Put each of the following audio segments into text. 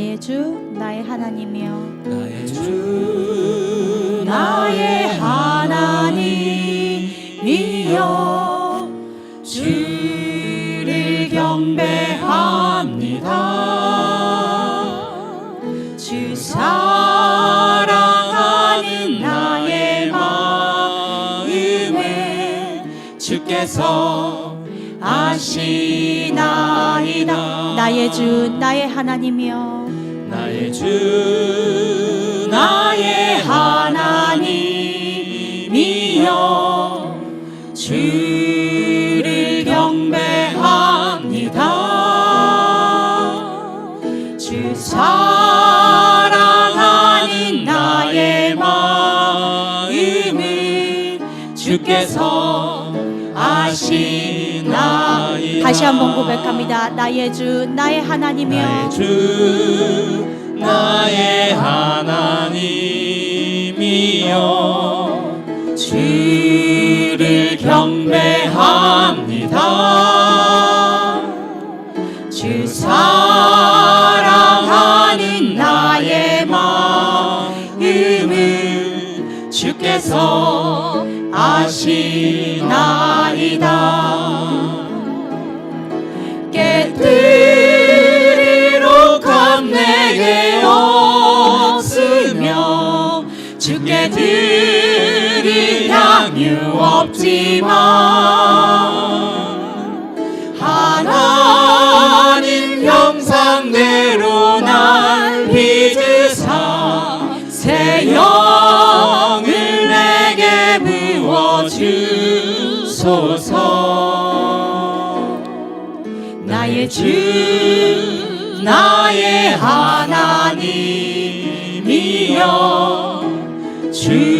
나의 주 나의 하나님이여. 나의 주 나의 하나님이여. 주를 경배합니다. 주 사랑하는 나의 마음에 주께서 아시나이다. 나의 주 나의 하나님이여 주 나의 하나님이여 주를 경배합니다. 주 사랑하는 나의 마음을 주께서 아시나이다. 다시 한번 고백합니다. 나의 주 나의 하나님이여. 나의 주 나의 하나님이여 주를 경배합 향유 없지만 하나님 형상대로 날 빚으사 새 영을 내게 부어주소서. 나의 주 나의 하나님이여. 주를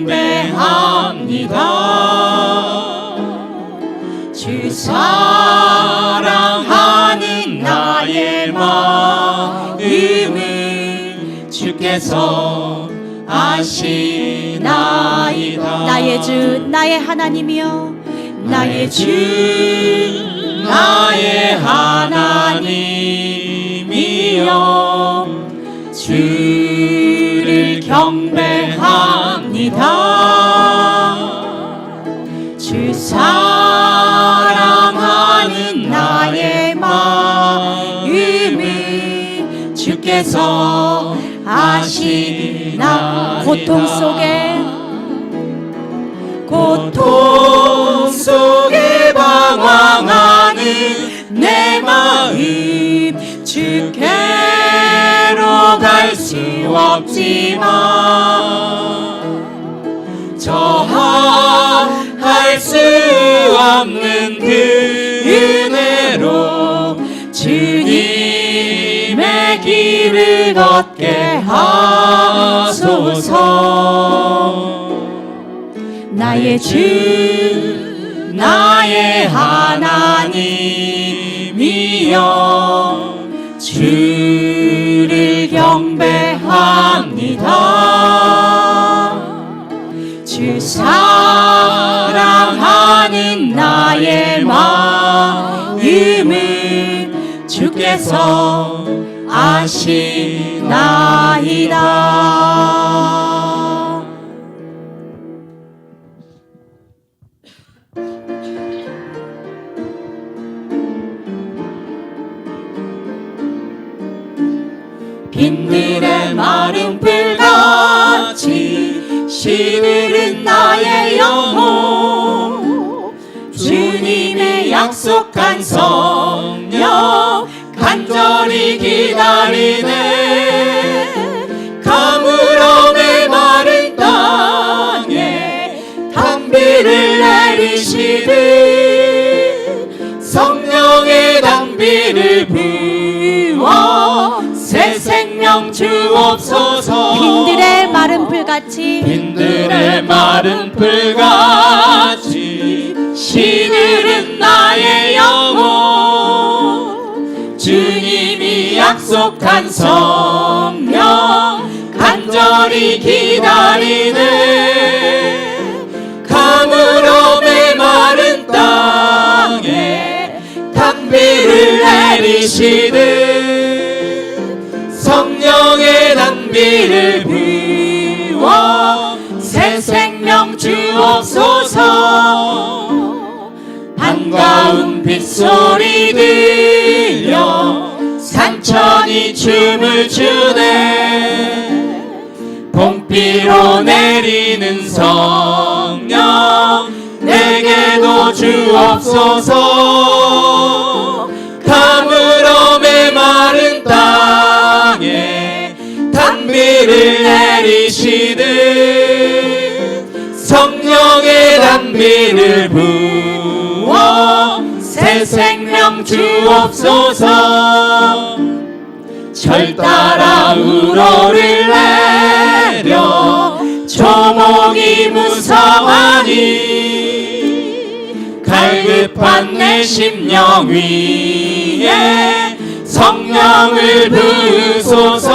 경배합니다. 주 사랑하는 나의 마음을 주께서 아시나이다. 나의 주 나의 하나님이여. 나의 주 나의 하나님이여. 주를 경배합니다 주 사랑하는 나의 마음을 주께서 아시나? 고통 속에? 고통 속에 방황하는 내 마음 주께로 갈 수 없지만 저항할 수 없는 그 은혜로 주님의 길을 걷게 하소서. 나의 주 나의 하나님이여 주를 경배합니다 사랑하는 나의 마음을 주께서 아시나이다 약속한 성령 간절히 기다리네. 가물음의 마른 땅에 단비를 내리시듯 성령의 단비를 부어 새 생명 주옵소서. 빈들의 마른 불같이 빈들의 마른 불같이 시들은 나의 영혼. 주님이 약속한 성령 간절히 기다리네. 가물음의 마른 땅에 단비를 내리시듯 단비를 부어 새 생명 주옵소서 반가운 빗소리 들려 산천이 춤을 추네. 봄비로 내리는 성령 내게도 주옵소서. 가물어 메마른 땅에 단비를 내리시듯 성령의 단비를 부어 새 생명 주옵소서. 절 따라 우러를 내려. 조목이 무성하니 갈급한 내 심령 위에 성령을 부으소서.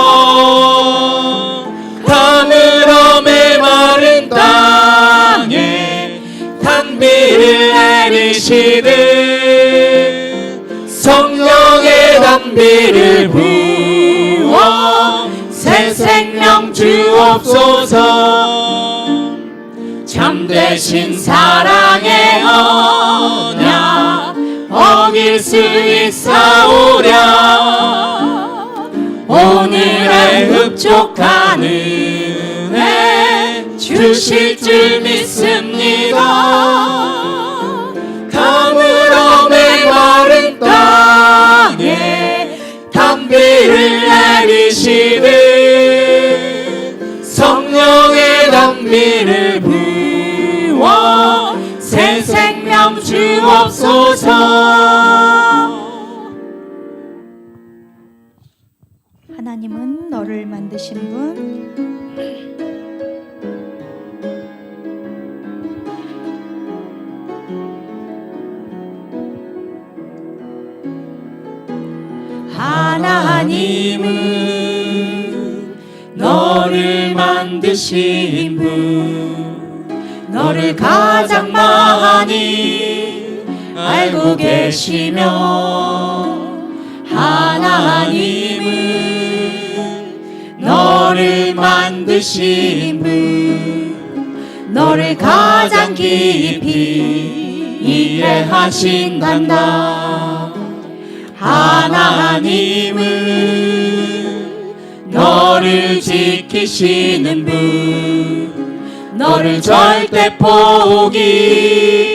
가물어 메마른 땅에 단비를 내리시듯 성령의 단비를 부어 새 생명 주옵소서. 참되신 사랑의 언약 어길 수 있사오랴. 오늘의 은혜 주실 줄 믿습니다 주옵소서. 하나님은 너를 만드신 분. 하나님은 너를 만드신 분. 너를 가장 많이 알고 계시며 하나님은 너를 만드신 분 너를 가장 깊이 이해하신단다. 하나님은 너를 지키시는 분 너를 절대 포기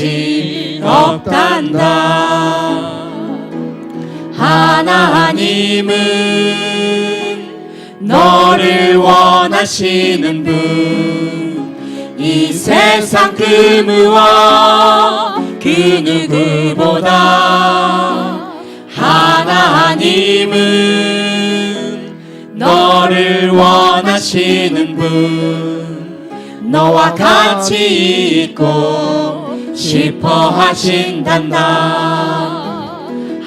끝이 없단다. 하나님은 너를 원하시는 분. 이 세상 그 무와 그 누구보다. 하나님은 너를 원하시는 분. 너와 같이 있고 싶어 하신단다.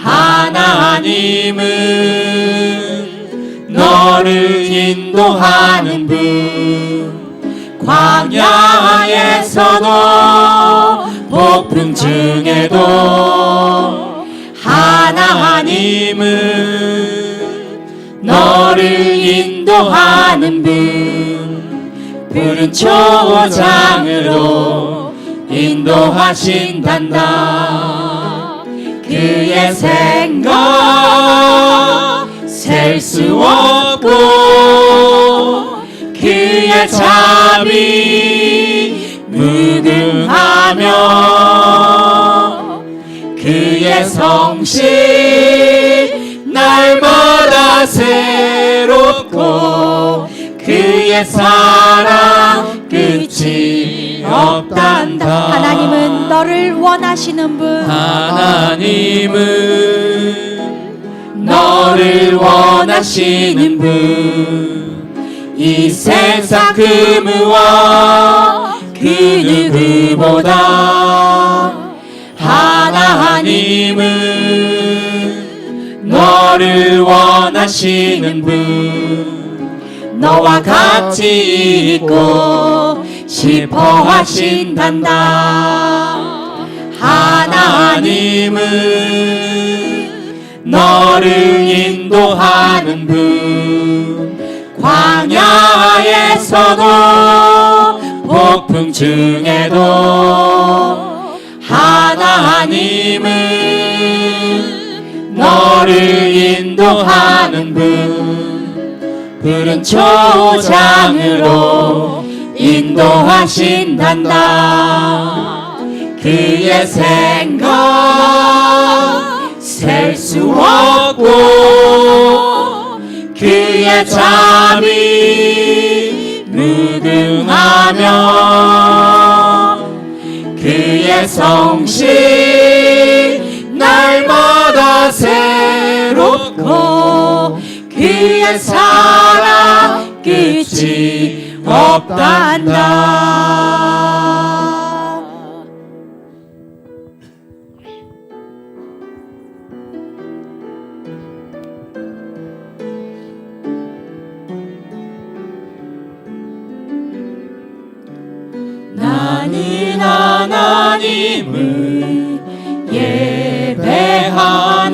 하나님은 너를 인도하는 분 광야에서도 폭풍 중에도 하나님은 너를 인도하는 분 푸른 초장으로 인도하신단다. 그의 생각 셀 수 없고 그의 자비 무등하며 그의 성실 날마다 새롭고 그의 사랑 없단다. 하나님은 너를 원하시는 분. 하나님은 너를 원하시는 분. 이 세상 그 무와 그 누구보다 하나님은 너를 원하시는 분. 너와 같이 있고 싶어 하신단다. 하나님은 너를 인도하는 분 광야에서도 폭풍 중에도 하나님은 너를 인도하는 분 푸른 초장으로 인도하신단다. 그의 생각 셀 수 없고 그의 잠이 무궁하며 그의 성실 날마다 새롭고 그의 사랑 끝이 없단다. 나는 하나님을 예배하는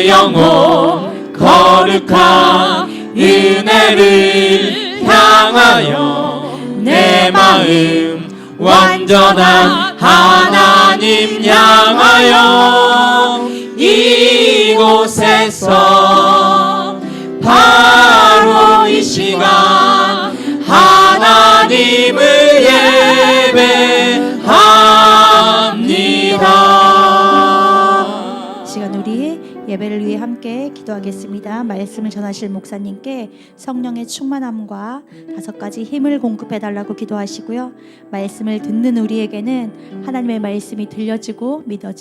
내 영혼 거룩한 은혜를 향하여 내 마음 완전한 하나님 향하여 이곳에서 예배를 위해 함께 기도하겠습니다. 말씀을 전하실 목사님께 성령의 충만함과 다섯 가지 힘을 공급해 달라고 기도하시고요. 말씀을 듣는 우리에게는 하나님의 말씀이 들려지고 믿어지